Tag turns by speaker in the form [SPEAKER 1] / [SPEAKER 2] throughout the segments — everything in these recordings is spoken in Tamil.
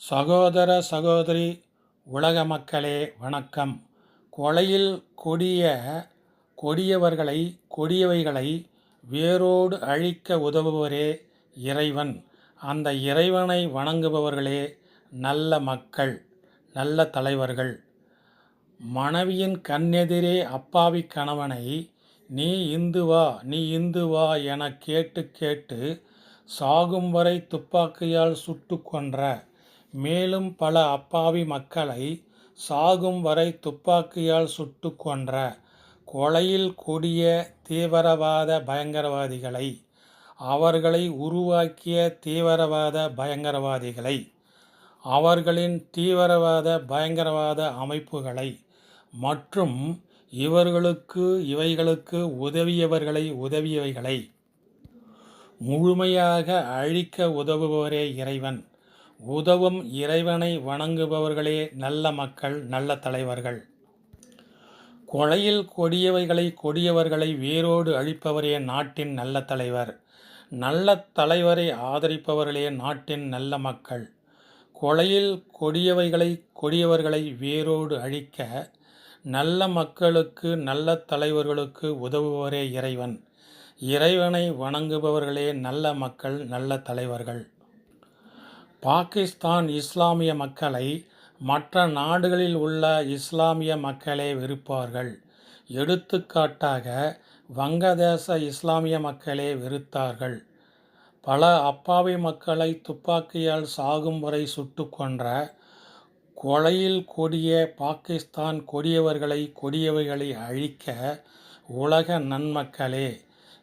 [SPEAKER 1] சகோதர சகோதரி உலக மக்களே வணக்கம். கொலையில் கொடிய கொடியவர்களை கொடியவைகளை வேரோடு அழிக்க உதவுபவரே இறைவன். அந்த இறைவனை வணங்குபவர்களே நல்ல மக்கள் நல்ல தலைவர்கள். மனைவியின் கண்ணெதிரே அப்பாவி கணவனை நீ இந்துவா நீ இந்துவா என கேட்டு கேட்டு சாகும் வரை துப்பாக்கியால் சுட்டு கொன்ற மேலும் பல அப்பாவி மக்களை சாகும் வரை துப்பாக்கியால் சுட்டு கொன்ற கொலையில் கொடிய தீவிரவாத பயங்கரவாதிகளை அவர்களை உருவாக்கிய தீவிரவாத பயங்கரவாதிகளை அவர்களின் தீவிரவாத பயங்கரவாத அமைப்புகளை மற்றும் இவர்களுக்கு இவைகளுக்கு உதவியவர்களை உதவியவைகளை முழுமையாக அழிக்க உதவுபவரே இறைவன். உதவும் இறைவனை வணங்குபவர்களே நல்ல மக்கள் நல்ல தலைவர்கள். கொலையில் கொடியவைகளை கொடியவர்களை வேரோடு அழிப்பவரே நாட்டின் நல்ல தலைவர். நல்ல தலைவரை ஆதரிப்பவர்களே நாட்டின் நல்ல மக்கள். கொலையில் கொடியவைகளை கொடியவர்களை வேரோடு அழிக்க நல்ல மக்களுக்கு நல்ல தலைவர்களுக்கு உதவுபவரே இறைவன். இறைவனை வணங்குபவர்களே நல்ல மக்கள் நல்ல தலைவர்கள். பாகிஸ்தான் இஸ்லாமிய மக்களை மற்ற நாடுகளில் உள்ள இஸ்லாமிய மக்களே வெறுப்பார்கள். எடுத்துக்காட்டாக வங்கதேச இஸ்லாமிய மக்களே வெறுத்தார்கள். பல அப்பாவி மக்களை துப்பாக்கியால் சாகும் வரை சுட்டு கொன்ற கொலையில் கொடிய பாகிஸ்தான் கொடியவர்களை கொடியவைகளை அழிக்க உலக நன்மக்களே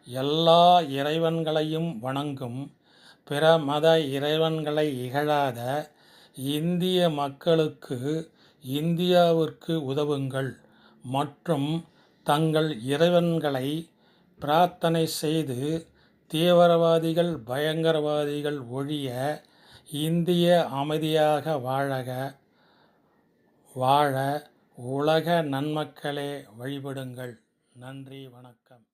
[SPEAKER 1] எல்லா இறைவன்களையும் வணங்கும் பிற மத இறைவன்களை இகழாத இந்திய மக்களுக்கு இந்தியாவிற்கு உதவுங்கள் மற்றும் தங்கள் இறைவன்களை பிரார்த்தனை செய்து தீவிரவாதிகள் பயங்கரவாதிகள் ஒழிய இந்திய அமைதியாக வாழக வாழ உலக நன்மக்களே வழிபடுங்கள். நன்றி வணக்கம்.